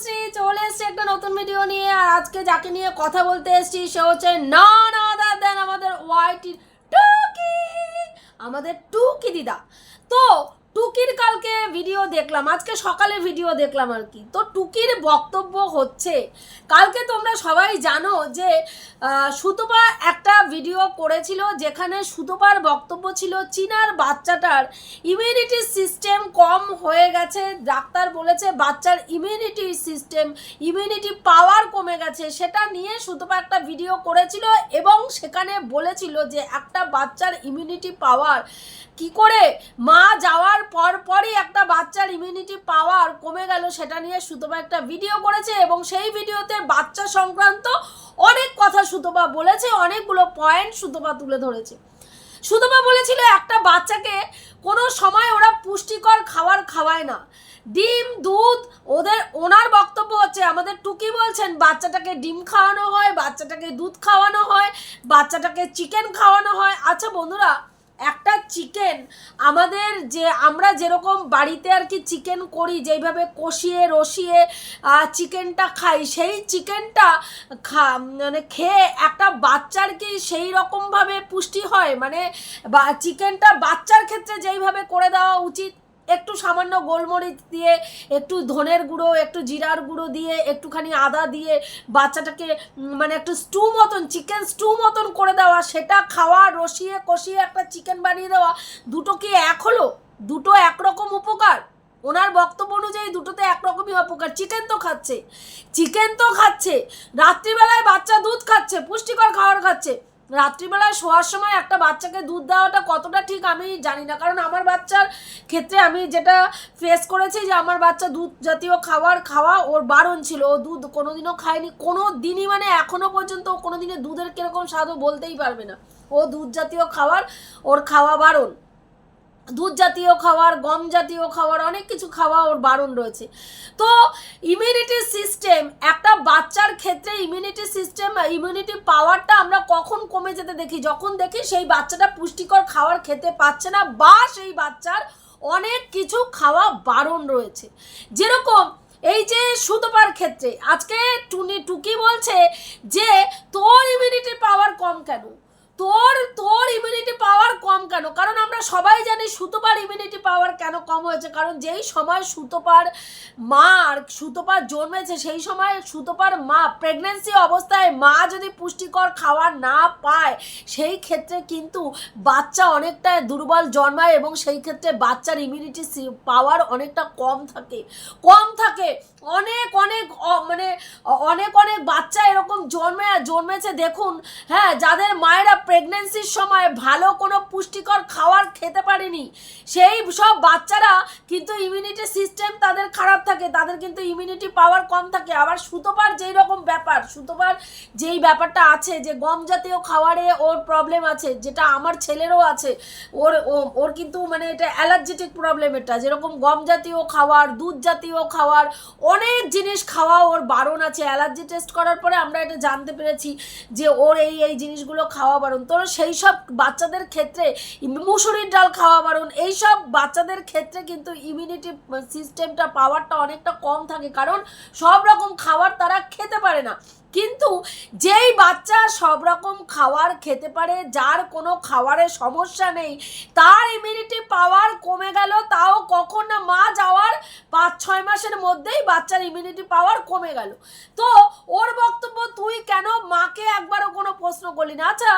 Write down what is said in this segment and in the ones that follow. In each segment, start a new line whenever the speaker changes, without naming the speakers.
তনুশ্রী চলে এসছে একটা নতুন ভিডিও নিয়ে। আর আজকে যাকে নিয়ে কথা বলতে এসেছি, সে হচ্ছে না না দেন আমাদের ওয়াইটি টুকি আমাদের টুকি দিদা। তো টুকির কালকে ভিডিও দেখলাম, আজকে সকালে ভিডিও দেখলাম আর কি। তো টুকির বক্তব্য হচ্ছে, কালকে তোমরা সবাই জানো যে সুতপা একটা ভিডিও করেছিল যেখানে সুতপার বক্তব্য ছিল চীনার বাচ্চাটার ইমিউনিটি সিস্টেম কম হয়ে গেছে। ডাক্তার বলেছে বাচ্চার ইমিউনিটি সিস্টেম ইমিউনিটি পাওয়ার কমে গেছে। সেটা নিয়ে সুতপা একটা ভিডিও করেছিল এবং সেখানে বলেছিল যে একটা বাচ্চার ইমিউনিটি পাওয়ার কি করে? মা যাওয়ার পর পরই একটা বাচ্চার ইমিউনিটি পাওয়ার কমে গেল, সেটা নিয়ে সুতপা একটা ভিডিও করেছে এবং সেই ভিডিওতে বাচ্চা সংক্রান্ত অনেক কথা সুতপা বলেছে, অনেকগুলো পয়েন্ট সুতপা তুলে ধরেছে। সুতপা বলেছিল, একটা বাচ্চাকে কোনো সময় ওরা পুষ্টিকর খাবার খাওয়ায় না। ডিম, দুধ, ওদের, ওনার বক্তব্য হচ্ছে, আমাদের টুকি বলছেন, বাচ্চাটাকে ডিম খাওয়ানো হয়, বাচ্চাটাকে দুধ খাওয়ানো হয়, বাচ্চাটাকে চিকেন খাওয়ানো হয়। আচ্ছা বন্ধুরা একটা চিকেন আমাদের যে, আমরা যেরকম বাড়িতে আর কি চিকেন করি, যেইভাবে কষিয়ে, রসিয়ে চিকেনটা খাই, সেই চিকেনটা খা মানে খেয়ে একটা বাচ্চার কি সেই রকমভাবে পুষ্টি হয়? মানে বা চিকেনটা বাচ্চার ক্ষেত্রে যেইভাবে করে দেওয়া উচিত একটু সামান্য গোলমরিচ দিয়ে, একটু ধনের গুঁড়ো, একটু জিরার গুঁড়ো দিয়ে, একটুখানি আদা দিয়ে বাচ্চাটাকে মানে একটু স্টু মতন চিকেন স্টু মতন করে দেওয়া, সেটা খাওয়া, রসিয়ে কষিয়ে একটা চিকেন বানিয়ে দেওয়া, দুটো কি এক হলো? দুটো একরকম উপকার। ওনার বক্তব্য অনুযায়ী দুটোতে একরকমই উপকার। চিকেন তো খাচ্ছে। চিকেন তো খাচ্ছে। রাত্রিবেলায় বাচ্চা দুধ খাচ্ছে, পুষ্টিকর খাবার খাচ্ছে। রাত্রিবেলায় শোয়ার সময় একটা বাচ্চাকে দুধ দেওয়াটা কতটা ঠিক আমি জানি না। কারণ আমার বাচ্চার ক্ষেত্রে আমি যেটা ফেস করেছি যে আমার বাচ্চা দুধ জাতীয় খাবার খাওয়া ওর বারণ ছিল। ও দুধ কোনোদিনও খায়নি। কোনো দিনই মানে এখনও পর্যন্ত কোনো দিনে দুধের কীরকম স্বাদও বলতেই পারবে না। ও দুধ জাতীয় খাবার, ওর খাওয়া বারণ। দুধ জাতীয় খাবার, গম জাতীয় খাবার, অনেক কিছু খাওয়া ওর বারণ রয়েছে। তো ইমিউনিটি সিস্টেম একটা বাচ্চার ক্ষেত্রে ইমিউনিটি সিস্টেম ইমিউনিটি পাওয়ারটা আমরা কখন কমে যেতে দেখি? যখন দেখি সেই বাচ্চাটা পুষ্টিকর খাবার খেতে পাচ্ছে না বা সেই বাচ্চার অনেক কিছু খাওয়া বারণ রয়েছে। যেরকম এই যে সুতপার ক্ষেত্রে, আজকে টুনি টুকি বলছে যে তোর ইমিউনিটি পাওয়ার কম কেন? তোর তোর ইমিউনিটি পাওয়ার কম কেন? কারণ আমরা সবাই জানি সুতোপার ইমিউনিটি পাওয়ার কেন কম হয়েছে। কারণ যেই সময় সুতোপার মার সুতোপার জন্মেছে, সেই সময় সুতোপার মা প্রেগনেন্সি অবস্থায় মা যদি পুষ্টিকর খাবার না পায়, সেই ক্ষেত্রে কিন্তু বাচ্চা অনেকটা দুর্বল জন্মায় এবং সেই ক্ষেত্রে বাচ্চার ইমিউনিটি পাওয়ার অনেকটা কম থাকে। কম থাকে। অনেক অনেক মানে অনেক অনেক বাচ্চা এরকম জন্মে, জন্মেছে। দেখুন হ্যাঁ যাদের মায়েরা প্রেগনেন্সির সময় ভালো কোনো পুষ্টিকর খাবার খেতে পারেনি। সেই সব বাচ্চারা কিন্তু ইমিউনিটি সিস্টেম তাদের খারাপ থাকে, তাদের কিন্তু ইমিউনিটি পাওয়ার কম থাকে। আবার সুতোপার যেই রকম ব্যাপার, সুতোপার যেই ব্যাপারটা আছে যে গম জাতীয় খাবারে ওর প্রবলেম আছে, যেটা আমার ছেলেরও আছে, ওর ওর কিন্তু মানে এটা অ্যালার্জেটিক প্রবলেম এটা। যেরকম গম জাতীয় খাবার, দুধ জাতীয় খাবার, অনেক জিনিস খাওয়া ওর বারণ আছে। অ্যালার্জি টেস্ট করার পরে আমরা এটা জানতে পেরেছি যে ওর এই এই জিনিসগুলো খাওয়া বারণ। তো সেই সব বাচ্চাদের ক্ষেত্রে মুসুরির ডাল খাওয়া বারণ, এই সব বাচ্চাদের ক্ষেত্রে কিন্তু ইমিউনিটি সিস্টেমটা পাওয়ারটা অনেকটা কম থাকে। কারণ সব রকম খাবার তারা খেতে পারে না। কিন্তু যেই বাচ্চা সব রকম খাবার খেতে পারে, যার কোনো খাবারের সমস্যা নেই, তার ইমিউনিটি পাওয়ার কমে গেল, তাও কখন না মা যাওয়ার পাঁচ, ছয় মাসের মধ্যেই বাচ্চার ইমিউনিটি পাওয়ার কমে গেল। তো ওর বক্তব্য, তুই কেন মাকে একবারও কোনো প্রশ্ন করলি না? আচ্ছা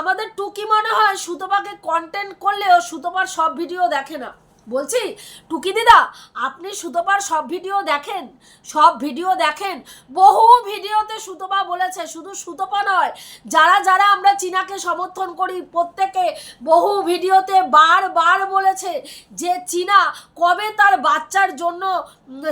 আমাদের টুকি মনে হয় সুতপাকে কন্টেন্ট করলেও সুতপার সব ভিডিও দেখে না। বলছি, টুকি দিদা, আপনি সুতপার সব ভিডিও দেখেন? সব ভিডিও দেখেন? বহু ভিডিওতে সুতপা বলেছে, শুধু সুতপা নয়, যারা যারা আমরা চীনাকে সমর্থন করি, প্রত্যেকে বহু ভিডিওতে বারবার বলেছে যে চীনা কবে তার বাচ্চার জন্য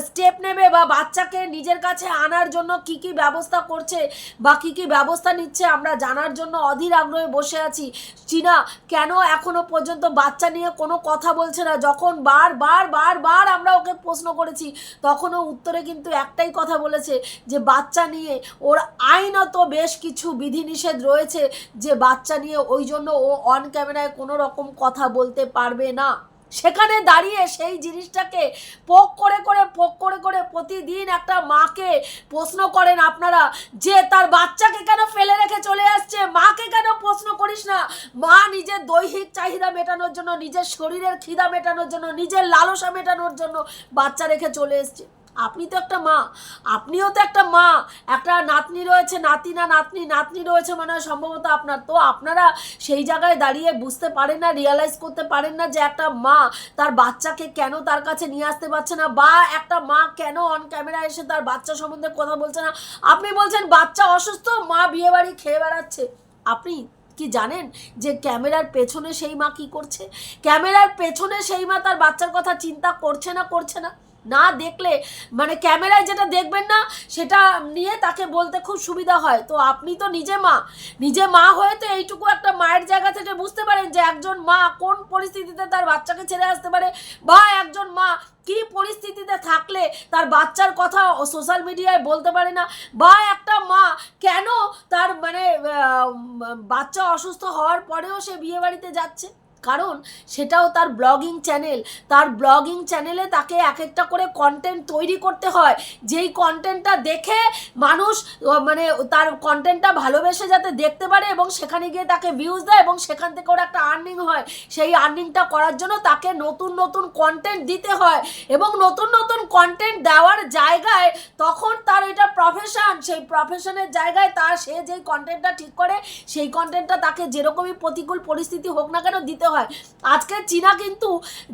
স্টেপ নেবে বা বাচ্চাকে নিজের কাছে আনার জন্য কি কি ব্যবস্থা করছে বা কি কি ব্যবস্থা নিচ্ছে, আমরা জানার জন্য অধীর আগ্রহে বসে আছি। চীনা কেন এখনও পর্যন্ত বাচ্চা নিয়ে কোনো কথা বলছে না? যখন বার বার বার বার আমরা ওকে প্রশ্ন করেছি তখন ও উত্তরে কিন্তু একটাই কথা বলেছে যে বাচ্চা নিয়ে ওর আইনত বেশ কিছু বিধিনিষেধ রয়েছে যে বাচ্চা নিয়ে ওই জন্য ও অন ক্যামেরায় কোনো রকম কথা বলতে পারবে না। সেখানে দাঁড়িয়ে সেই জিনিসটাকে পোক করে করে, পোক করে করে প্রতিদিন একটা মাকে প্রশ্ন করেন আপনারা যে তার বাচ্চাকে কেন ফেলে রেখে চলে আসছে? মাকে কেন প্রশ্ন করিস না মা নিজের দৈহিক চাহিদা মেটানোর জন্য, নিজের শরীরের খিদা মেটানোর জন্য, নিজের লালসা মেটানোর জন্য বাচ্চা রেখে চলে এসছে। আপনি তো একটা মা, আপনিও তো একটা মা, একটা নাতনি রয়েছে, নাতি না নাতনি নাতনি রয়েছে মানে সম্ভবত আপনার। তো আপনারা সেই জায়গায় দাঁড়িয়ে বুঝতে পারেন না রিয়ালাইজ করতে পারেন না যে একটা মা তার বাচ্চাকে কেন তার কাছে নিয়ে আসতে পারছে না, বা একটা মা কেন অন ক্যামেরা এসে তার বাচ্চা সম্বন্ধে কথা বলছে না। আপনি বলছেন, বাচ্চা অসুস্থ, মা বিয়ে বাড়ি খেয়ে বেড়াচ্ছে। আপনি কি জানেন যে ক্যামেরার পেছনে সেই মা কি করছে? ক্যামেরার পেছনে সেই মা তার বাচ্চার কথা চিন্তা করছে না করছে না। না দেখলে মানে ক্যামেরায় যেটা দেখবেন না, সেটা নিয়ে তাকে বলতে খুব সুবিধা হয়। তো আপনি তো নিজে মা নিজে মা হয়ে তো এইটুকু একটা মায়ের জায়গা থেকে বুঝতে পারেন যে একজন মা কোন পরিস্থিতিতে তার বাচ্চাকে ছেড়ে আসতে পারে বা একজন মা কি পরিস্থিতিতে থাকলে তার বাচ্চার কথা সোশ্যাল মিডিয়ায় বলতে পারে না বা একটা মা কেন তার মানে বাচ্চা অসুস্থ হওয়ার পরেও সে বিয়ে বাড়িতে যাচ্ছে? কারণ সেটাও তার ব্লগিং চ্যানেল তার ব্লগিং চ্যানেলে তাকে এক একটা করে কন্টেন্ট তৈরি করতে হয়। যেই কন্টেন্টটা দেখে মানুষ মানে তার কন্টেন্টটা ভালোবেসে যাতে দেখতে পারে এবং সেখানে গিয়ে তাকে ভিউজ দেয় এবং সেখান থেকে ওর একটা আর্নিং হয়। সেই আর্নিংটা করার জন্য তাকে নতুন নতুন কন্টেন্ট দিতে হয় এবং নতুন নতুন কন্টেন্ট দেওয়ার জায়গায় তখন তার এটা প্রফেশন সেই প্রফেশনের জায়গায় তার সে যেই কন্টেন্টটা ঠিক করে, সেই কন্টেন্টটা তাকে যেরকমই প্রতিকূল পরিস্থিতি হোক না কেন দিতে হয়। আজকে চীনা কিন্তু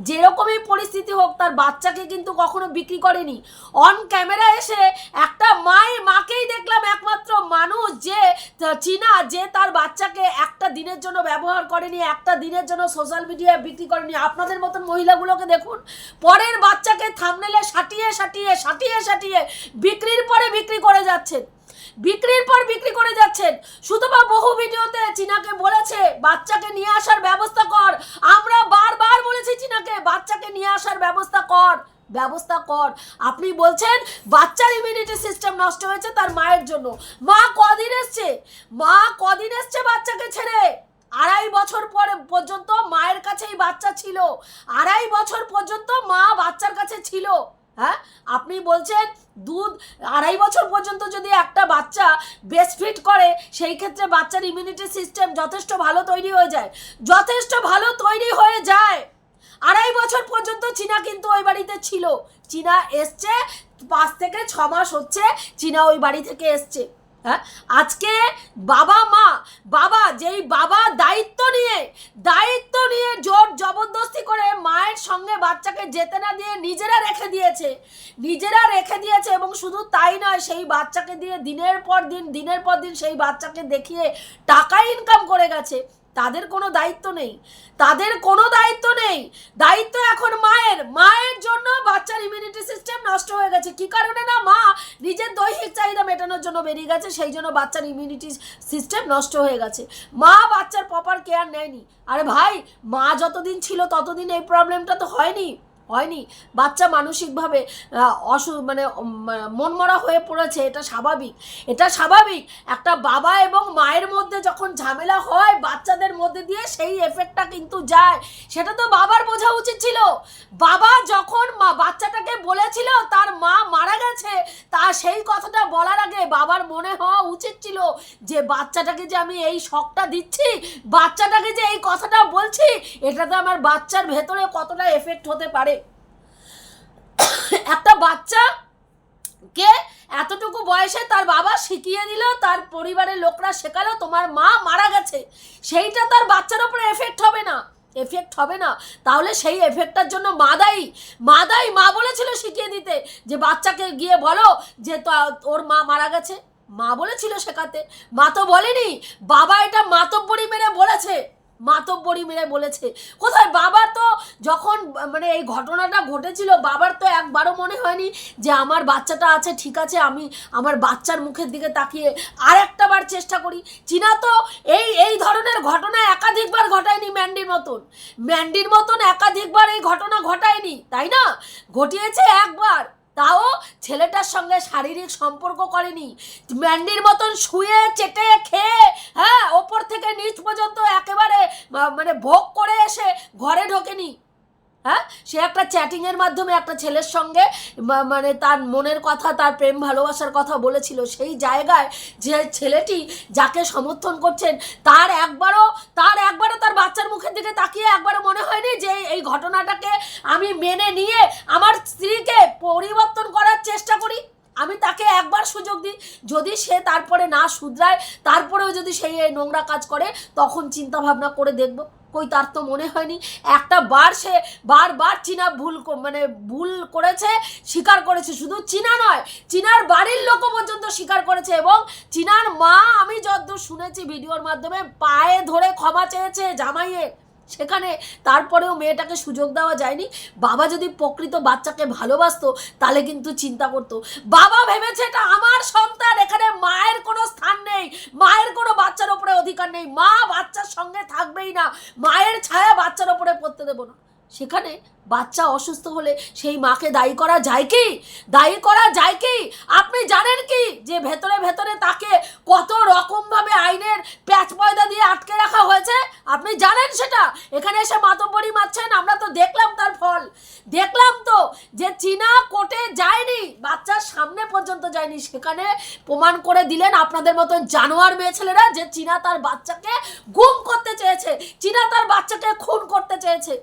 যেরকমই পরিস্থিতি হোক, তার বাচ্চাকে কিন্তু কখনো বিক্রি করেনি। অন ক্যামেরা এসে একটা মায়ের মাকেই দেখলাম একমাত্র মানুষ যে চীনা যে তার বাচ্চাকে একটা দিনের জন্য ব্যবহার করেনি, একটা দিনের জন্য সোশ্যাল মিডিয়ায় বিক্রি করেনি। আপনাদের মতন মহিলাগুলোকে দেখুন, পরের বাচ্চাকে থামনেলে সাটিয়ে সাটিয়ে সাটিয়ে সাটিয়ে বিক্রির পরে বিক্রি করে যাচ্ছেন। বিক্রির পর বিক্রি করে যাচ্ছেন। সুতপা বহু ভিডিওতে চীনাকে বলেছে, বাচ্চাকে নিয়ে আসার ব্যবস্থা কর। আমরা বারবার বলেছি চীনাকে, বাচ্চাকে নিয়ে আসার ব্যবস্থা কর। ব্যবস্থা কর। আপনি বলছেন, বাচ্চার ইমিউনিটি সিস্টেম নষ্ট হয়েছে তার মায়ের জন্য। মা কদিন এসছে? মা কদিন এসছে বাচ্চাকে ছেড়ে? আড়াই বছর পরে পর্যন্ত মায়ের কাছেই বাচ্চা ছিল। আড়াই বছর পর্যন্ত মা বাচ্চার কাছে ছিল। হ্যাঁ? আপনি বলছেন দুধ আড়াই বছর পর্যন্ত যদি একটা বাচ্চা বেস্ট ফিট করে, সেই ক্ষেত্রে বাচ্চার ইমিউনিটি সিস্টেম যথেষ্ট ভালো তৈরি হয়ে যায়। যথেষ্ট ভালো তৈরি হয়ে যায়। আড়াই বছর পর্যন্ত চীনা কিন্তু ওই বাড়িতে ছিল। চীনা এসছে, পাঁচ থেকে ছ মাস হচ্ছে চীনা ওই বাড়ি থেকে এসছে। হ্যাঁ? আজকে বাবা মা, বাবা যেই বাবা দায়িত্ব নিয়ে দায়িত্ব নিয়ে জোর জবরদস্তি করে মায়ের সঙ্গে বাচ্চাকে যেতে না দিয়ে নিজেরা রেখে দিয়েছে, নিজেরা রেখে দিয়েছে এবং শুধু তাই নয়, সেই বাচ্চাকে দিয়ে দিনের পর দিন, দিনের পর দিন সেই বাচ্চাকে দেখিয়ে টাকা ইনকাম করে গেছে। তাদের কোনো দায়িত্ব নেই। তাদের কোনো দায়িত্ব নেই। দায়িত্ব এখন মায়ের। মায়ের জন্য বাচ্চার ইমিউনিটি সিস্টেম নষ্ট হয়ে গেছে। কি কারণে না মা নিজের দৈহিক চাহিদা মেটানোর জন্য বেরিয়ে গেছে, সেই জন্য বাচ্চার ইমিউনিটি সিস্টেম নষ্ট হয়ে গেছে। মা বাচ্চার প্রপার কেয়ার নেয়নি। আরে ভাই, মা যতদিন ছিল ততদিন এই প্রবলেমটা তো হয়নি। হয়নি। বাচ্চা মানসিকভাবে অসু মানে মনমরা হয়ে পড়েছে, এটা স্বাভাবিক। এটা স্বাভাবিক, একটা বাবা এবং মায়ের মধ্যে যখন ঝামেলা হয়, বাচ্চাদের মধ্যে দিয়ে সেই এফেক্টটা কিন্তু যায়। সেটা তো বাবার বোঝা উচিত ছিল। বাবা যখন মা, বাচ্চাটাকে বলেছিল, তার মা মারা গেছে, তা সেই কথাটা বলার আগে বাবার মনে হওয়া উচিত ছিল যে, বাচ্চাটাকে যে আমি এই শখটা দিচ্ছি, বাচ্চাটাকে যে এই কথাটা বলছি এটাতে আমার বাচ্চার ভেতরে কতটা এফেক্ট হতে পারে। একটা বাচ্চা কে এতটুকু বয়সে তার বাবা শিখিয়ে দিল, তার পরিবারের লোকরা শেখালো, তোমার মা মারা গেছে। সেইটা তার বাচ্চার উপরে এফেক্ট হবে না। এফেক্ট হবে না। তাহলে সেই এফেক্টটার জন্য মা দায়ী। মা দায়ী, মা বলেছিল শিখিয়ে দিতে। যে বাচ্চাকে গিয়ে বলো যে ওর মা মারা গেছে। মা বলেছিল শেখাতে। মা তো বলেনি। বাবা এটা মাতব্বরি মেরে বলেছে। মাতব্বরি মেরে বলেছে। কোথায়? বাবার তো যখন মানে এই ঘটনাটা ঘটেছিল, বাবার তো একবারও মনে হয়নি যে আমার বাচ্চাটা আছে, ঠিক আছে, আমি আমার বাচ্চার মুখের দিকে তাকিয়ে আর একটা বার চেষ্টা করি। চীনা তো এই এই ধরনের ঘটনা একাধিকবার ঘটায়নি ম্যান্ডির মতন। ম্যান্ডির মতন একাধিকবার এই ঘটনা ঘটায়নি, তাই না? ঘটিয়েছে একবার। তাও ছেলেটার সঙ্গে শারীরিক সম্পর্ক করেনি। ম্যান্ডির মতন শুয়ে, চেটে, খেয়ে হ্যাঁ ওপর থেকে নিচ পর্যন্ত একেবারে মানে ভোগ করে এসে ঘরে ঢোকেনি। হ্যাঁ সে একটা চ্যাটিংয়ের মাধ্যমে একটা ছেলের সঙ্গে মানে তার মনের কথা, তার প্রেম ভালোবাসার কথা বলেছিল। সেই জায়গায় যে ছেলেটি যাকে সমর্থন করছেন, তার একবারও তার একবারও তার বাচ্চার মুখের দিকে তাকিয়ে একবারও মনে হয়নি যে এই ঘটনাটাকে আমি মেনে নিয়ে আমার স্ত্রীকে পরিবর্তন করার চেষ্টা করি আমি তাকে একবার সুযোগ দিই যদি সে তারপরে না শুধরায়, তারপরেও যদি সেই নোংরা কাজ করে, তখন চিন্তা ভাবনা করে দেখব। কই, তার তো মনে হয়নি। একটা বার সে বারবার চীনা ভুল মানে ভুল করেছে, স্বীকার করেছে। শুধু চীনা নয়, চীনার বাড়ির লোকও পর্যন্ত স্বীকার করেছে এবং চীনার মা, আমি যতদূর শুনেছি ভিডিওর মাধ্যমে, পায়ে ধরে ক্ষমা চেয়েছে জামাইয়ের। সেখানে তারপরেও মেয়েটাকে সুযোগ দেওয়া যায়নি। বাবা যদি প্রকৃত বাচ্চাকে ভালোবাসতো, তাহলে কিন্তু চিন্তা করতো। বাবা ভেবেছে এটা আমার সন্তান, এখানে মায়ের কোনো স্থান নেই, মায়ের কোনো বাচ্চার ওপরে অধিকার নেই। মা বাচ্চার সঙ্গে থাকবেই না, মায়ের ছায়া বাচ্চার ওপরে পড়তে দেবো না। সেখানে বাচ্চা অসুস্থ হলে সেই মাকে দায়ী করা যায় কি? দায়ী করা যায় কি? আপনি জানেন কি? যে ভেতরে ভেতরে তাকে কত রকমভাবে আইনের প্যাচ পয়দা দিয়ে আটকে রাখা হয়েছে? আপনি জানেন সেটা? এখানে এসে মাতব্বরি মারছেন, আমরা তো দেখলাম তার ফল। দেখলাম তো যে চীনা কোর্টে যায়নি, বাচ্চার সামনে পর্যন্ত যায়নি। সেখানে প্রমাণ করে দিলেন আপনাদের মতন জানোয়ার মেয়ে ছেলেরা যে চীনা তার বাচ্চাকে গুম করতে চেয়েছে। চীনা তার বাচ্চাকে খুন করতে চেয়েছে।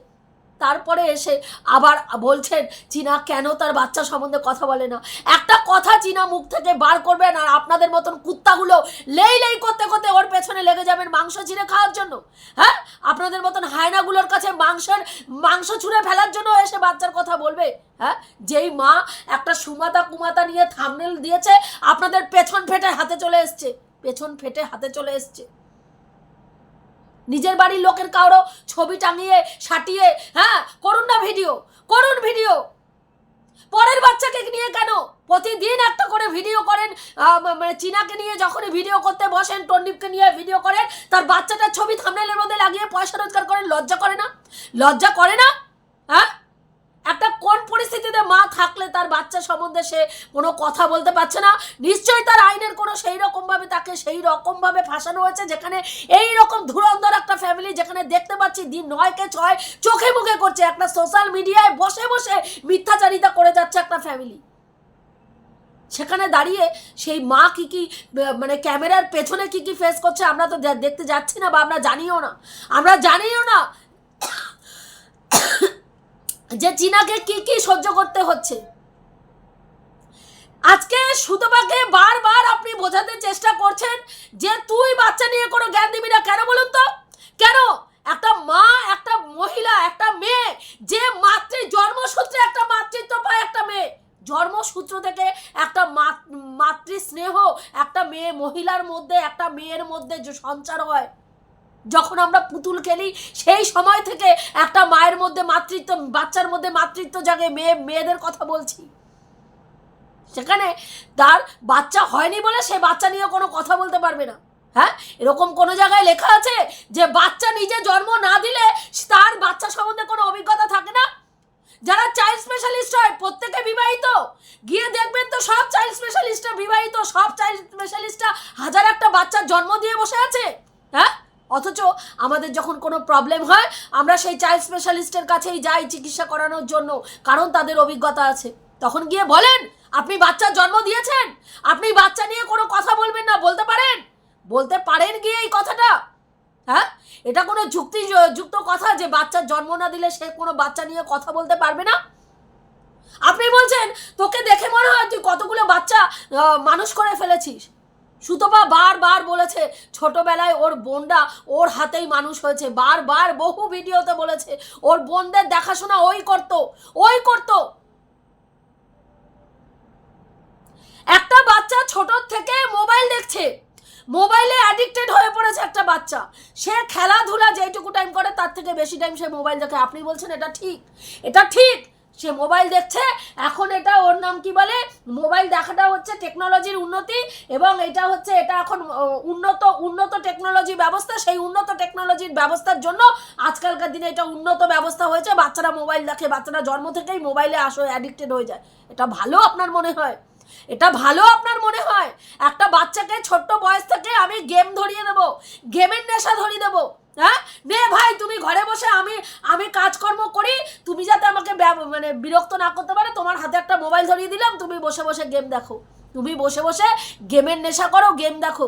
তারপরে এসে আবার বলছেন, চীনা কেন তার বাচ্চা সম্বন্ধে কথা বলে না? একটা কথা চীনা মুখ থেকে বার করবেন আর আপনাদের মতন কুত্তাগুলো লেই লেই করতে করতে ওর পেছনে লেগে যাবেন মাংস ছিঁড়ে খাওয়ার জন্য। হ্যাঁ? আপনাদের মতন হায়নাগুলোর কাছে মাংসের, মাংস ছুঁড়ে ফেলার জন্য এসে বাচ্চার কথা বলবে। হ্যাঁ? যেই মা একটা সুমাতা কুমাতা নিয়ে থামনেল দিয়েছে, আপনাদের পেছন ফেটে হাতে চলে এসছে। পেছন ফেটে হাতে চলে এসছে। নিজের বাড়ির লোকের কারও ছবি টাঙিয়ে, সাটিয়ে হ্যাঁ করুন না ভিডিও, করুন ভিডিও। পরের বাচ্চাকে নিয়ে কেন? প্রতিদিন একটা করে ভিডিও করেন মানে চীনাকে নিয়ে যখনই ভিডিও করতে বসেন টন্ডিপকে নিয়ে ভিডিও করেন, তার বাচ্চাটার ছবি থামনেলের মধ্যে লাগিয়ে পয়সা রোজগার করেন, লজ্জা করে না? লজ্জা করে না? হ্যাঁ? একটা কোন পরিস্থিতিতে মা থাকলে তার বাচ্চা সম্বন্ধে সে কোনো কথা বলতে পারছে না? নিশ্চয়ই তার আইনের কোনো সেই রকমভাবে তাকে সেই রকমভাবে ফাঁসানো হয়েছে, যেখানে এই রকম ধুরন্ধর একটা ফ্যামিলি যেখানে দেখতে পাচ্ছি দিন নয়কে ছয় চোখে মুখে করছে। একটা সোশ্যাল মিডিয়ায় বসে বসে মিথ্যাচারিতা করে যাচ্ছে একটা ফ্যামিলি সেখানে দাঁড়িয়ে সেই মা কি কি মানে ক্যামেরার পেছনে কি কি ফেস করছে আমরা তো দেখতে যাচ্ছি না বা আমরা জানিও না। আমরা জানিও না। যে চীনাকে কি কি সহ্য করতে হচ্ছে। আজকে সুতপাকে বারবার আপনি বোঝাতে চেষ্টা করছেন যে তুই বাচ্চা নিয়ে কোনো জ্ঞান দিবি না। কেন বলুন তো? কেন? একটা মা, একটা মহিলা, একটা মেয়ে, যে মাতৃ জন্মসূত্রে একটা মাতৃত্ব পায় একটা মেয়ে, জন্মসূত্র থেকে একটা মাত- স্নেহ একটা মেয়ে মহিলার মধ্যে, একটা মেয়ের মধ্যে যে সঞ্চার হয় যখন আমরা পুতুল খেলি, সেই সময় থেকে একটা মায়ের মধ্যে মাতৃত্ব, বাচ্চার মধ্যে মাতৃত্ব জাগে, মেয়ে, মেয়েদের কথা বলছি। সেখানে তার বাচ্চা হয়নি বলে সে বাচ্চা নিয়ে কোনো কথা বলতে পারবে না। হ্যাঁ? এরকম কোনো জায়গায় লেখা আছে যে বাচ্চা নিজে জন্ম না দিলে তার বাচ্চা সম্বন্ধে কোনো অভিজ্ঞতা থাকে না। যারা চাইল্ড স্পেশালিস্ট হয়, প্রত্যেকে বিবাহিত। গিয়ে দেখবেন তো সব চাইল্ড স্পেশালিস্টরা বিবাহিত, সব চাইল্ড স্পেশালিস্টরা হাজার একটা বাচ্চার জন্ম দিয়ে বসে আছে। হ্যাঁ? অথচ আমাদের যখন কোনো প্রবলেম হয়, আমরা সেই চাইল্ড স্পেশালিস্টের কাছেই যাই চিকিৎসা করানোর জন্য, কারণ তাদের অভিজ্ঞতা আছে। তখন গিয়ে বলেন, আপনি বাচ্চার জন্ম দিয়েছেন? আপনি বাচ্চা নিয়ে কোনো কথা বলবেন না, বলতে পারেন? বলতে পারেন গিয়ে এই কথাটা। হ্যাঁ? এটা কোনো যুক্তি, যুক্ত কথা যে বাচ্চার জন্ম না দিলে সে কোনো বাচ্চা নিয়ে কথা বলতে পারবে না? আপনি বলছেন, তোকে দেখে মনে হয় তুই কতগুলো বাচ্চা মানুষ করে ফেলেছিস? সুতপা বারবার বলেছে, ছোটবেলায় ওর বোনরা ওর হাতেই মানুষ হয়েছে। বারবার বহু ভিডিওতে বলেছে, ওর বোনদের দেখাশোনা ওই করতো ওই করতো। একটা বাচ্চা ছোট থেকে মোবাইল দেখছে, মোবাইলে অ্যাডিক্টেড হয়ে পড়েছে একটা বাচ্চা। সে খেলাধুলা যেইটুকু টাইম করে, তার থেকে বেশি টাইম সে মোবাইল দেখে। আপনি বলছেন, এটা ঠিক এটা ঠিক। সে মোবাইল দেখছে, এখন এটা ওর নাম কি বলে? মোবাইল দেখাটা হচ্ছে টেকনোলজির উন্নতি এবং এটা হচ্ছে, এটা এখন উন্নত উন্নত টেকনোলজি ব্যবস্থা, সেই উন্নত টেকনোলজির ব্যবস্থার জন্য আজকালকার দিনে এটা উন্নত ব্যবস্থা হয়েছে। বাচ্চারা মোবাইল দেখে, বাচ্চারা জন্ম থেকেই মোবাইলে আসো অ্যাডিক্টেড হয়ে যায়। এটা ভালো আপনার মনে হয়? এটা ভালো আপনার মনে হয়? একটা বাচ্চাকে ছোট্ট বয়স থেকে আমি গেম ধরিয়ে দেবো গেমের নেশা ধরিয়ে দেবো। হ্যাঁ? নে ভাই, তুমি ঘরে বসে আমি আমি কাজকর্ম করি, তুমি যাতে আমাকে মানে বিরক্ত না করতে পারে, তোমার হাতে একটা মোবাইল ধরিয়ে দিলাম, তুমি বসে বসে গেম দেখো। তুমি বসে বসে গেমের নেশা করো গেম দেখো।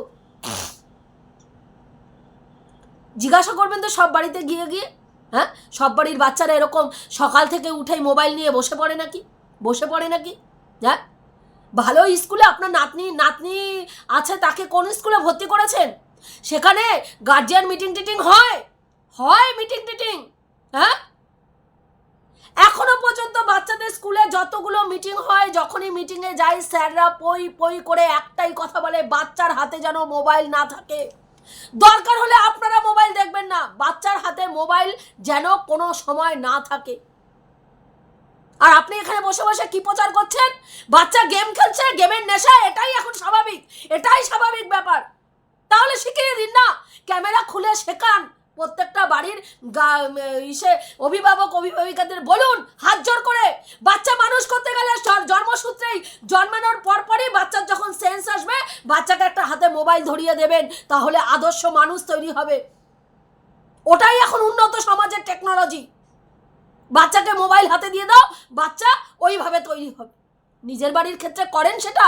জিজ্ঞাসা করবেন তো সব বাড়িতে গিয়ে গিয়ে হ্যাঁ? সব বাড়ির বাচ্চারা এরকম সকাল থেকে উঠেই মোবাইল নিয়ে বসে পড়ে নাকি? বসে পড়ে নাকি? হ্যাঁ? ভালো স্কুলে আপনার নাতনি নাতনি আছে, তাকে কোন স্কুলে ভর্তি করেছেন? সেখানে গার্জিয়ান মিটিং টিটিং হয়। হয় মিটিং টিটিং হ্যাঁ? এখনও পর্যন্ত বাচ্চাদের স্কুলে যতগুলো মিটিং হয়, যখনই মিটিংয়ে যাই স্যাররা পই পই করে একটাই কথা বলে, বাচ্চার হাতে যেন মোবাইল না থাকে। দরকার হলে আপনারা মোবাইল দেখবেন না, বাচ্চার হাতে মোবাইল যেন কোনো সময় না থাকে। আর আপনি এখানে বসে বসে কি প্রচার করছেন? বাচ্চা গেম খেলছে গেমের নেশা, এটাই এখন স্বাভাবিক, এটাই স্বাভাবিক ব্যাপার। তাহলে শিখিয়ে দিন না। ক্যামেরা খুলে শেখান। প্রত্যেকটা বাড়ির ইসে অভিভাবক, অভিভাবিকাদের বলুন, হাত জোর করে। বাচ্চা মানুষ করতে গেলে জন্মসূত্রেই জন্মানোর পরপরই বাচ্চার যখন সেন্স আসবে, বাচ্চাকে একটা হাতে মোবাইল ধরিয়ে দেবেন, তাহলে আদর্শ মানুষ তৈরি হবে। ওটাই এখন উন্নত সমাজের টেকনোলজি বাচ্চাকে মোবাইল হাতে দিয়ে দাও, বাচ্চা ওইভাবে তৈরি হবে। নিজের বাড়ির ক্ষেত্রে করেন সেটা,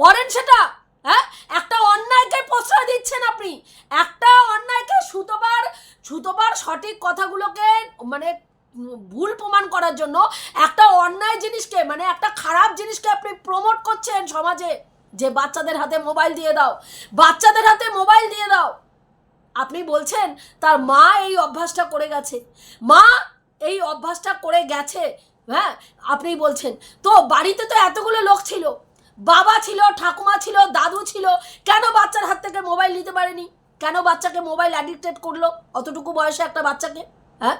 পড়েন সেটা। হ্যাঁ? একটা অন্যায়কে প্রশ্রয় দিচ্ছেন আপনি। একটা অন্যায়কে সুতোবার সুতোবার সঠিক কথাগুলোকে মানে ভুল প্রমাণ করার জন্য একটা অন্যায় জিনিসকে মানে একটা খারাপ জিনিসকে আপনি প্রমোট করছেন সমাজে। যে বাচ্চাদের হাতে মোবাইল দিয়ে দাও। বাচ্চাদের হাতে মোবাইল দিয়ে দাও। আপনি বলছেন, তার মা এই অভ্যাসটা করে গেছে। মা এই অভ্যাসটা করে গেছে। হ্যাঁ? আপনি বলছেন, তো বাড়িতে তো এতগুলো লোক ছিল। বাবা ছিল, ঠাকুমা ছিল, দাদু ছিল, কেন বাচ্চার হাত থেকে মোবাইল নিতে পারেনি? কেন বাচ্চাকে মোবাইল অ্যাডিক্টেড করল? অতটুকু বয়সে একটা বাচ্চাকে? হ্যাঁ?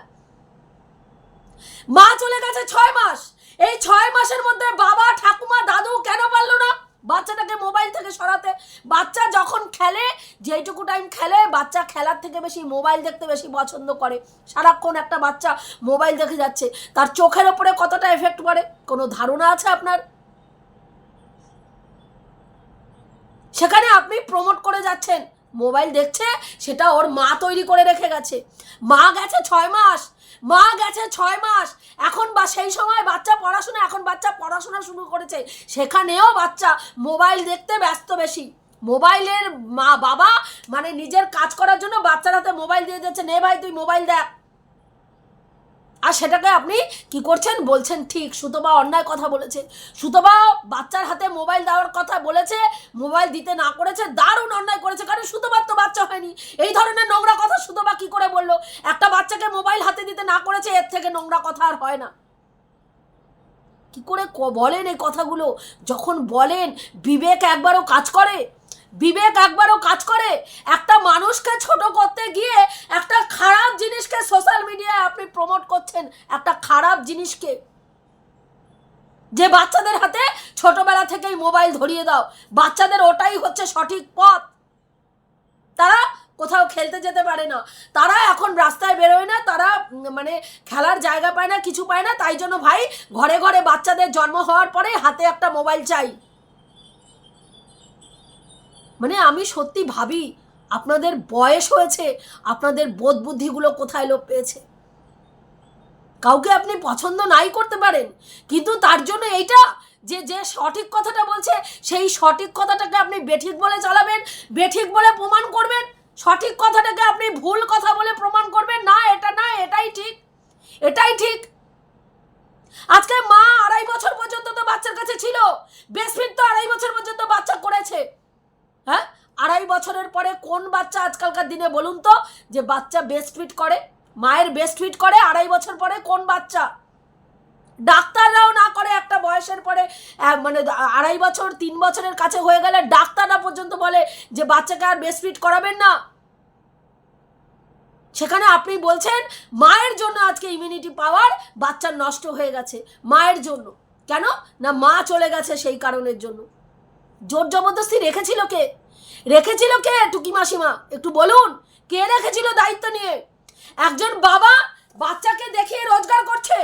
মা চলে গেছে ছয় মাস। এই ছয় মাসের মধ্যে বাবা, ঠাকুমা, দাদু কেন পারল না? বাচ্চাটাকে মোবাইল থেকে সরাতে। বাচ্চা যখন খেলে, যেইটুকু টাইম খেলে, বাচ্চা খেলার থেকে বেশি মোবাইল দেখতে বেশি পছন্দ করে। সারাক্ষণ একটা বাচ্চা মোবাইল দেখে যাচ্ছে। তার চোখের ওপরে কতটা এফেক্ট পড়ে? কোনো ধারণা আছে আপনার? সেখানে আপনি প্রমোট করে যাচ্ছেন। মোবাইল দেখছে, সেটা ওর মা তৈরি করে রেখে গেছে। মা গেছে ছয় মাস, মা গেছে ছয় মাস। এখন বা সেই সময় বাচ্চা পড়াশোনা, এখন বাচ্চা পড়াশোনা শুরু করেছে। সেখানেও বাচ্চা মোবাইল দেখতে ব্যস্ত বেশি। মোবাইলের মা বাবা মানে নিজের কাজ করার জন্য বাচ্চার হাতে মোবাইল দিয়ে দিচ্ছে নে ভাই, তুই মোবাইল দেখ। আর সেটাকে আপনি কি করছেন? বলছেন, ঠিক সুতবা অন্যায় কথা বলেছে সুতবা বাচ্চার হাতে মোবাইল দেওয়ার কথা বলেছে, মোবাইল দিতে না করেছে, দারুণ অন্যায় করেছে, কারণ সুতবার তো বাচ্চা হয়নি। এই ধরনের নোংরা কথা সুতবা কি করে বলল? একটা বাচ্চাকে মোবাইল হাতে দিতে না করেছে, এর থেকে নোংরা কথা আর হয় না। কি করে বলেন এই কথাগুলো? যখন বলেন, বিবেক একবারও কাজ করে। বিবেক একবারও কাজ করে। একটা মানুষকে ছোট করতে গিয়ে একটা খারাপ জিনিসকে সোশ্যাল মিডিয়ায় আপনি প্রমোট করছেন, একটা খারাপ জিনিসকে। যে বাচ্চাদের হাতে ছোটবেলা থেকেই মোবাইল ধরিয়ে দাও, বাচ্চাদের ওটাই হচ্ছে সঠিক পথ। তারা কোথাও খেলতে যেতে পারে না। তারা এখন রাস্তায় বেরোয় না, তারা মানে খেলার জায়গা পায় না, কিছু পায় না, তাই জন্য ভাই, ঘরে ঘরে বাচ্চাদের জন্ম হওয়ার পরে হাতে একটা মোবাইল চাই। মানে আমি সত্যি ভাবি আপনাদের বয়স হয়েছে, আপনাদের বোধ বুদ্ধিগুলো কোথায় লোপ পেয়েছে? কাউকে আপনি পছন্দ নাই করতে পারেন, কিন্তু তার জন্য এইটা যে যে সঠিক কথাটা বলছে, সেই সঠিক কথাটাকে আপনি বেঠিক বলে চালাবেন, বেঠিক বলে প্রমাণ করবেন, সঠিক কথাটাকে আপনি ভুল কথা বলে প্রমাণ করবেন, না, এটা না, এটাই ঠিক এটাই ঠিক। আজকে মা আড়াই বছর পর্যন্ত তো বাচ্চার কাছে ছিল বেসফিট তো আড়াই বছর পর্যন্ত বাচ্চা করেছে। হ্যাঁ? আড়াই বছরের পরে কোন বাচ্চা আজকালকার দিনে বলুন তো, যে বাচ্চা বেস্ট ফিট করে, মায়ের বেস্ট ফিট করে, আড়াই বছর পরে কোন বাচ্চা? ডাক্তাররাও না করে একটা বয়সের পরে মানে আড়াই বছর, তিন বছরের কাছে হয়ে গেলে ডাক্তাররা পর্যন্ত বলে যে বাচ্চাকে আর বেস্ট ফিট করাবেন না। সেখানে আপনি বলছেন, মায়ের জন্য আজকে ইমিউনিটি পাওয়ার বাচ্চার নষ্ট হয়ে গেছে, মায়ের জন্য। কেন? না মা চলে গেছে সেই কারণের জন্য। জোর জবরদস্তি রেখেছিল কে? রেখেছিল কে টুকি মাসিমা? একটু বলুন, কে রেখেছিল দায়িত্ব নিয়ে? একজন বাবা বাচ্চাকে দেখিয়ে রোজগার করছে,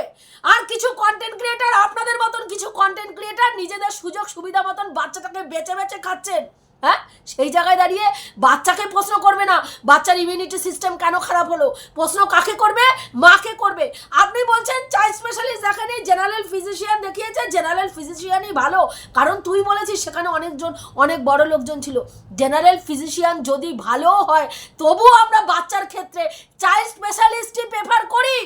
আর কিছু কন্টেন্ট ক্রিয়েটার আপনাদের মতন, কিছু কন্টেন্ট ক্রিয়েটার নিজেদের সুযোগ সুবিধা মতন বাচ্চাটাকে বেছে বেছে খাচ্ছেন। হ্যাঁ? সেই জায়গায় দাঁড়িয়ে বাচ্চাকে প্রশ্ন করবে না, বাচ্চার ইমিউনিটি সিস্টেম কেন খারাপ হলো? প্রশ্ন কাকে করবে? মাকে করবে। আপনি বলছেন চাইল্ড স্পেশালিস্ট দেখেনি জেনারেল ফিজিশিয়ান দেখিয়েছে জেনারেল ফিজিশিয়ানই ভালো। কারণ তুই বলেছিস সেখানে অনেকজন, অনেক বড় লোকজন ছিল। জেনারেল ফিজিশিয়ান যদি ভালো হয়, তবুও আমরা বাচ্চার ক্ষেত্রে চাইল্ড স্পেশালিস্টই প্রেফার করি।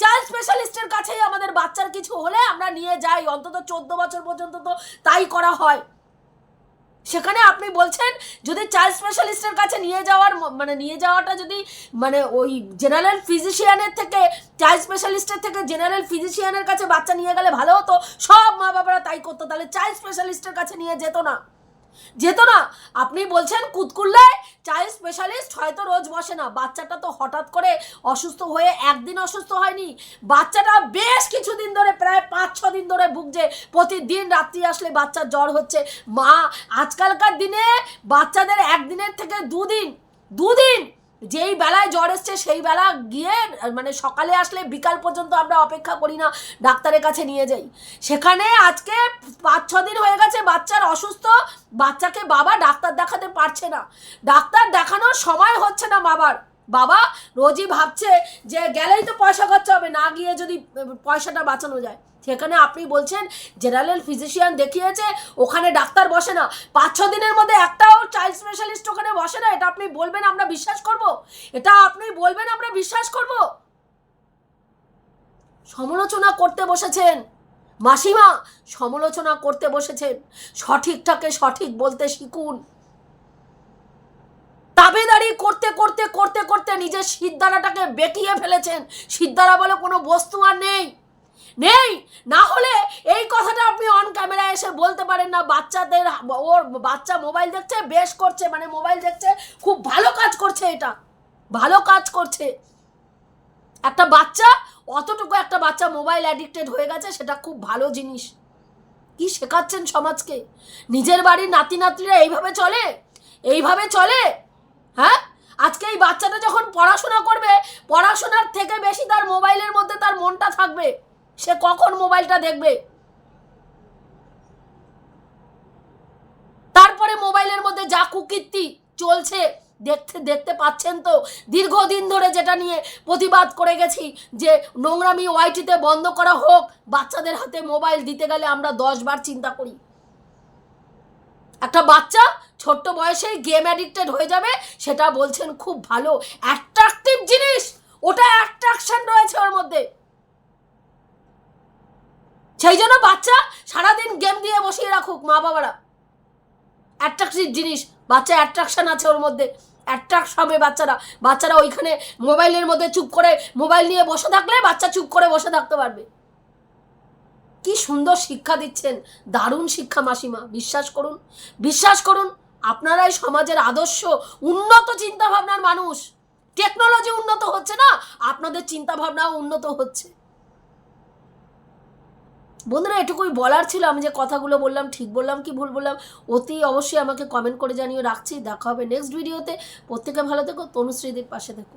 চাইল্ড স্পেশালিস্টের কাছেই আমাদের বাচ্চার কিছু হলে আমরা নিয়ে যাই। অন্তত চোদ্দ বছর পর্যন্ত তো তাই করা হয়। সেখানে আপনি বলছেন, যদি চাইল্ড স্পেশালিস্টের কাছে নিয়ে যাওয়ার মানে নিয়ে যাওয়াটা যদি মানে ওই জেনারেল ফিজিশিয়ানের থেকে চাইল্ড স্পেশালিস্টের থেকে জেনারেল ফিজিশিয়ানের কাছে বাচ্চা নিয়ে গেলে ভালো হতো, সব মা বাবারা তাই করতো, তাহলে চাইল্ড স্পেশালিস্টের কাছে নিয়ে যেত না। যেত না, আপনি বলছেন কুতকুল্লায় চাইল্ড স্পেশালিস্ট হয়তো রোজ বসে না। বাচ্চাটা তো হঠাৎ করে অসুস্থ হয়ে একদিন অসুস্থ হয়নি। বাচ্চাটা বেশ কিছুদিন ধরে, প্রায় পাঁচ, ছ দিন ধরে ভুগছে। প্রতিদিন রাত্রি আসলে বাচ্চার জ্বর হচ্ছে। মা, আজকালকার দিনে বাচ্চাদের একদিনের থেকে দুদিন দুদিন যেই বেলায় জ্বর এসছে, সেই বেলা গিয়ে মানে সকালে আসলে বিকাল পর্যন্ত আমরা অপেক্ষা করি না, ডাক্তারের কাছে নিয়ে যাই। সেখানে আজকে পাঁচ, ছ দিন হয়ে গেছে, বাচ্চার অসুস্থ, বাচ্চাকে বাবা ডাক্তার দেখাতে পারছে না। ডাক্তার দেখানোর সময় হচ্ছে না বাবার। বাবা রোজই ভাবছে যে গেলেই তো পয়সা খরচা হবে, না গিয়ে যদি পয়সাটা বাঁচানো যায়। সেখানে আপনি বলছেন জেনারেল ফিজিশিয়ান দেখিয়েছে, ওখানে ডাক্তার বসে না। পাঁচ, ছ দিনের মধ্যে একটাও চাইল্ড স্পেশালিস্ট ওখানে বসে না, এটা আপনি বলবেন আমরা বিশ্বাস করব? এটা আপনি বলবেন আমরা বিশ্বাস করব? সমালোচনা করতে বসেছেন। মাসিমা, সমালোচনা করতে বসেছেন। সঠিকটাকে সঠিক বলতে শিখুন। তাবেদারি করতে করতে করতে করতে নিজের সিদ্ধারাটাকে বেঁকিয়ে ফেলেছেন। সিদ্ধারা বলে কোনো বস্তু আর নেই। নেই! না হলে এই কথাটা আপনি অন ক্যামেরা এসে বলতে পারেন না। বাচ্চাদের ওর বাচ্চা মোবাইল দেখছে, বেশ করছে মানে মোবাইল দেখছে, খুব ভালো কাজ করছে এটা। ভালো কাজ করছে। একটা বাচ্চা, অতটুকু একটা বাচ্চা মোবাইল অ্যাডিক্টেড হয়ে গেছে, সেটা খুব ভালো জিনিস। কি শেখাচ্ছেন সমাজকে? নিজের বাড়ির নাতি নাতনিরা এইভাবে চলে? এইভাবে চলে? হ্যাঁ? আজকে এই বাচ্চাটা যখন পড়াশোনা করবে, পড়াশোনার থেকে বেশি তার মোবাইলের মধ্যে তার মনটা থাকবে। সে কখন মোবাইলটা দেখবে? তারপরে মোবাইলের মধ্যে যা কুকীর্তি চলছে, দেখতে দেখতে পাচ্ছেন তো? দীর্ঘদিন ধরে যেটা নিয়ে প্রতিবাদ করে গেছি যে, নোংরামি ওয়াইটিতে বন্ধ করা হোক, বাচ্চাদের হাতে মোবাইল দিতে গেলে আমরা দশবার চিন্তা করি। একটা বাচ্চা ছোট্ট বয়সেই গেম অ্যাডিক্টেড হয়ে যাবে, সেটা বলছেন খুব ভালো। অ্যাট্রাকটিভ জিনিস! ওটা অ্যাট্রাকশন রয়েছে ওর মধ্যে। সেই জন্য বাচ্চা সারাদিন গেম দিয়ে বসিয়ে রাখুক, মা বাবারা। অ্যাট্রাকটিভ জিনিস, বাচ্চা অ্যাট্রাকশন আছে ওর মধ্যে। অ্যাট্রাক্ট হবে বাচ্চারা। বাচ্চারা ওইখানে মোবাইলের মধ্যে চুপ করে মোবাইল নিয়ে বসে থাকলে বাচ্চা চুপ করে বসে থাকতে পারবে। কি সুন্দর শিক্ষা দিচ্ছেন। দারুণ শিক্ষা মাসিমা, বিশ্বাস করুন। বিশ্বাস করুন, আপনারাই সমাজের আদর্শ, উন্নত চিন্তা ভাবনার মানুষ। টেকনোলজি উন্নত হচ্ছে না, আপনাদের চিন্তা ভাবনাও উন্নত হচ্ছে। বন্ধুরা, এটুকুই বলার ছিল। আমি যে কথাগুলো বললাম, ঠিক বললাম কি ভুল বললাম, অতি অবশ্যই আমাকে কমেন্ট করে জানিয়ে রাখছি। দেখা হবে নেক্সট ভিডিওতে প্রত্যেকে ভালো থেকো, তনুশ্রীদের পাশে থেকো।